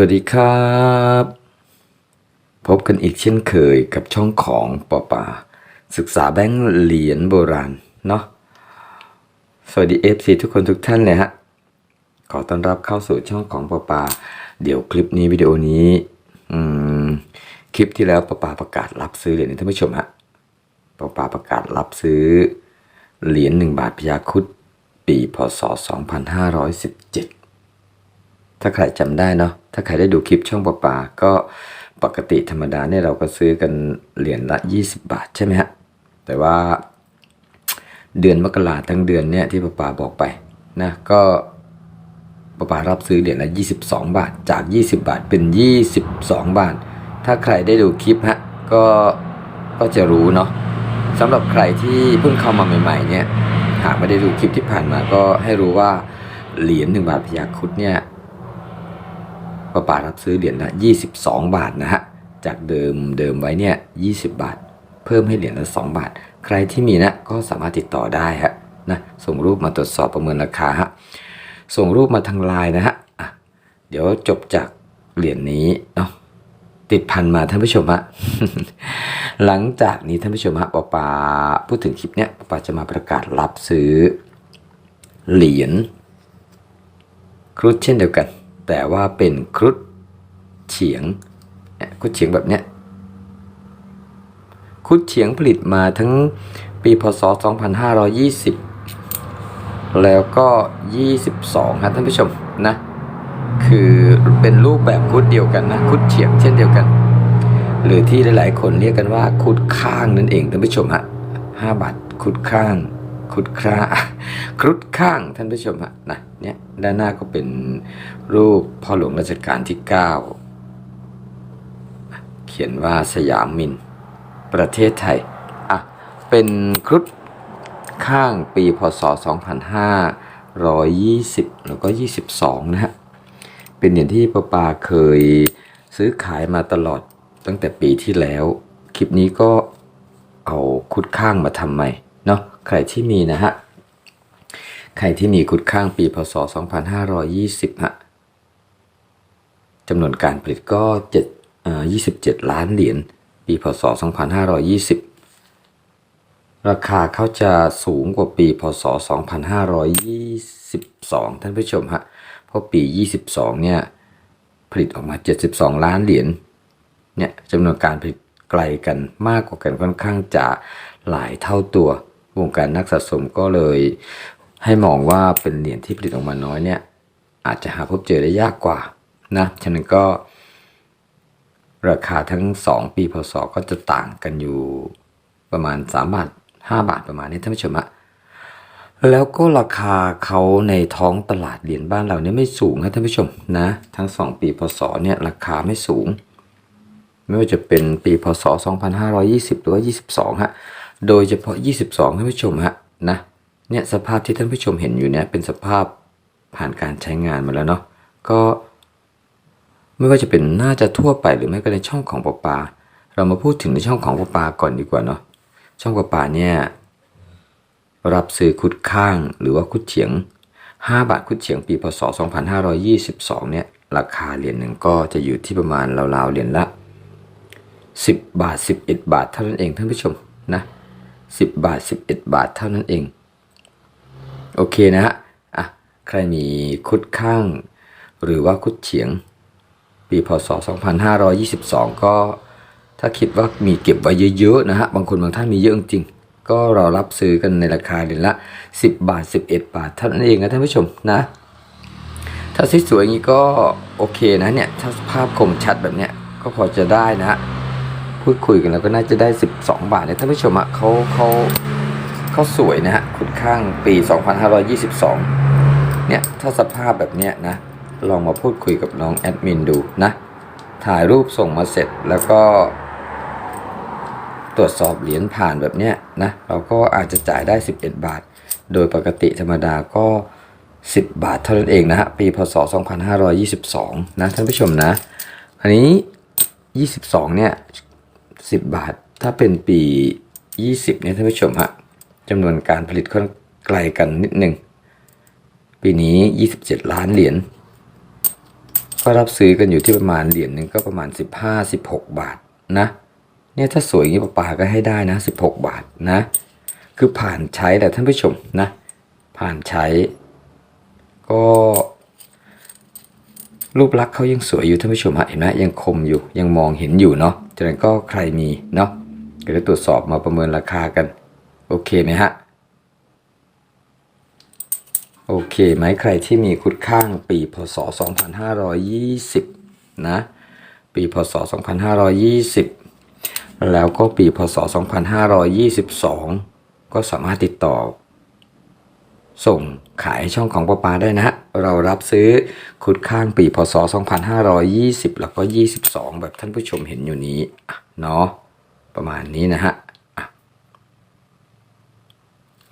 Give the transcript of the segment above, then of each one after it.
วัสดีครับ พบกันอีกเช่นเคยกับช่องของปอป่า ศึกษาแบงค์เหรียญโบราณเนาะสวัสดีเอฟซีทุกคนทุกท่านเลยฮะ ขอต้อนรับเข้าสู่ช่องของปอป่า เดี๋ยวคลิปนี้วิดีโอนี้อืมคลิปที่แล้วปอป่าประกาศรับซื้อเหรียญนี้ท่านผู้ชมฮะปอป่าประกาศรับซื้อเหรียญหนึ่งบาทพยาคุดปีพศ 2517 ถ้าใครจำได้เนาะถ้าใครได้ดูคลิปช่องปะปาก็ปกติธรรมดาเนี่ยเราก็ซื้อกันเหรียญละ 20 บาทใช่ไหมฮะแต่ว่าเดือนมกราทั้งเดือนเนี่ยที่ปะปาบอกไปนะก็ปะปารับซื้อเหรียญละ 22 บาทจาก 20 บาทเป็น 22 บาท ถ้าใครได้ดูคลิปฮะก็ก็จะรู้เนาะสำหรับใครที่เพิ่งเข้ามาใหม่ๆเนี่ยหากไม่ได้ดูคลิปที่ผ่านมาก็ให้รู้ว่าเหรียญหนึ่งบาทพยาคุดเนี่ย ป้าป่ารับซื้อเหรียญละ 22 บาทนะฮะ จากเดิมเดิมไว้เนี่ย 20 บาท เพิ่มให้เหรียญละ 2 บาท ใครที่มีนะก็สามารถติดต่อได้ฮะนะส่งรูปมาตรวจสอบประเมินราคาฮะ ส่งรูปมาทางไลน์นะฮะเดี๋ยวจบจากเหรียญนี้เนาะติดพันมาท่านผู้ชมฮะ หลังจากนี้ท่านผู้ชมฮะปปาพูดถึงคลิปเนี้ยปปาจะมาประกาศรับซื้อเหรียญครุฑเช่นเดียวกัน แต่ว่าเป็นครุฑเฉียงครุฑเฉียงแบบเนี้ยครุฑเฉียงผลิตมาทั้งปีพศ 2520 แล้วก็ 22ครับท่านผู้ชมนะ คือเป็นรูปแบบครุฑเดียวกันนะครุฑเฉียงเช่นเดียวกัน หรือที่หลาย ๆ คนเรียกกันว่าครุฑข้างนั่นเองท่านผู้ชมฮะห้าบาทครุฑข้างครุฑคราครุฑข้างท่านผู้ชมฮะนะ เนี่ยด้านหน้าก็เป็นรูปพ่อหลวงรัชกาลที่ 9 เขียนว่าสยามมิน ประเทศไทย อะ เป็นครุฑข้างปีพศ 2520 แล้วก็ 22 นะฮะ เป็นเหรียญที่ป้าปาเคยซื้อขายมาตลอดตั้งแต่ปีที่แล้ว คลิปนี้ก็เอาคุดข้างมาทำใหม่เนาะใครที่มีนะฮะ ใครที่มีคุดข้างปีพศ 2520ฮะจำนวนการผลิตก็7เอ่อ27 ล้านเหรียญปีพศ 2520 ราคาเขาจะสูงกว่าปีพศ 2522 ท่านผู้ชมฮะเพราะปี 22 เนี่ย ผลิตออกมา 72 ล้านเหรียญเนี่ยจำนวนการผลิตไกลกันมากกว่ากันค่อนข้างจะหลายเท่าตัว วงการนักสะสมก็เลย ให้มองว่าเป็นเหรียญที่ผลิตออกมาน้อยเนี่ยอาจจะหาพบเจอได้ยากกว่านะฉะนั้นก็ ราคาทั้ง 2 ปีพศก็จะต่างกันอยู่ประมาณ 3 บาท 5 บาทประมาณนี้ท่านผู้ชมฮะแล้วก็ราคาเขาในท้องตลาดเหรียญบ้านเราเนี่ยไม่สูงนะท่านผู้ชมนะทั้ง 2 ปีพศเนี่ยราคาไม่สูง ไม่ว่าจะเป็นปีพศ 2520 หรือว่า 22ฮะโดยเฉพาะ 22ท่านผู้ชมฮะนะ เนี่ยสภาพที่ท่านผู้ชมเห็นอยู่เนี่ยเป็นสภาพผ่านการใช้งานมาแล้วเนาะก็ไม่ว่าจะเป็นน่าจะทั่วไปหรือไม่ก็ในช่องของปอปา เรามาพูดถึงในช่องของปอปาก่อนดีกว่าเนาะช่องปอปาเนี่ยรับซื้อคุดข้างหรือว่าคุดเฉียง 5 บาทคุดเฉียงปีพศ 2522 เนี่ยราคาเหรียญหนึ่งก็จะอยู่ที่ประมาณราวๆเหรียญละ 10 บาท 11 บาทเท่านั้นเองท่านผู้ชมนะ10 บาท 11 บาทเท่านั้นเอง โอเคนะฮะอะใครมีคุดข้าง หรือว่าคุดเฉียง ปีพศ 2522 ก็ถ้าคิดว่ามีเก็บไว้เยอะๆนะฮะบางคนบางท่านมีเยอะจริงก็เรารับซื้อกันในราคาเหรียญละ 10 บาท 11 บาทเท่านั้นเองนะท่านผู้ชมนะ ถ้าสวยๆอย่างนี้ก็โอเคนะเนี่ยถ้าภาพคมชัดแบบเนี้ยก็พอจะได้นะฮะพูดคุยกันแล้วก็น่าจะได้ 12 บาทเนี่ยท่านผู้ชมอะเขาเขา เขาสวยนะฮะขุดข้างปี 2522 เนี่ย ถ้าสภาพแบบเนี้ยนะ ลองมาพูดคุยกับน้องแอดมินดูนะ ถ่ายรูปส่งมาเสร็จแล้วก็ ตรวจสอบเหรียญผ่านแบบเนี้ยนะ เราก็อาจจะจ่ายได้ 11 บาท โดยปกติธรรมดาก็ 10 บาทเท่านั้นเองนะฮะ ปีพศ 2522 นะท่านผู้ชมนะ อันนี้ 22 เนี่ย 10 บาท ถ้าเป็นปี 20 เนี่ยท่านผู้ชมฮะ จำนวนการผลิตค่อนไกลกันนิดหนึ่ง ปีนี้ 27 ล้านเหรียญก็รับซื้อกันอยู่ที่ประมาณเหรียญหนึ่งก็ประมาณ 15 16 บาทนะ เนี่ยถ้าสวยอย่างนี้ปลาก็ให้ได้นะ 16 บาทนะ คือผ่านใช้แต่ท่านผู้ชมนะ ผ่านใช้ ก็ รูปลักษณ์เขายังสวยอยู่ท่านผู้ชมเห็นไหมยังคมอยู่ยังมองเห็นอยู่เนาะฉะนั้นก็ใครมีเนาะก็จะตรวจสอบมาประเมินราคากัน โอเคไหมฮะ โอเคไหมใครที่มีคุดข้างปีพศ 2520 นะ ปีพศ 2520 แล้วก็ปีพศ 2522 ก็สามารถติดต่อ ส่งขายช่องของปปาได้นะฮะ เรารับซื้อคุดข้างปีพศ 2520 แล้วก็ 22 แบบท่านผู้ชมเห็นอยู่นี้เนาะประมาณนี้นะฮะ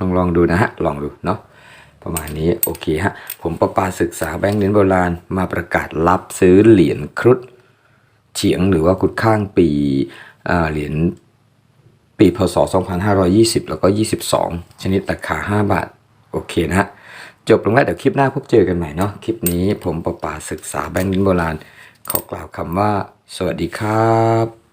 อะลองลองดูนะฮะ ลองดูเนาะประมาณนี้โอเคฮะ ผมประปาศึกษาแบงก์เหรียญโบราณมาประกาศรับซื้อเหรียญครุฑเฉียงหรือว่าคุดข้างปีอ่าเหรียญปีพศ 2520 แล้วก็ 22 ชนิดราคา 5 บาท โอเคนะฮะ จบลงแล้วเดี๋ยวคลิปหน้าพบเจอกันใหม่เนาะคลิปนี้ผมประปาศึกษาแบงก์ดินโบราณขอกล่าวคำว่า สวัสดีครับ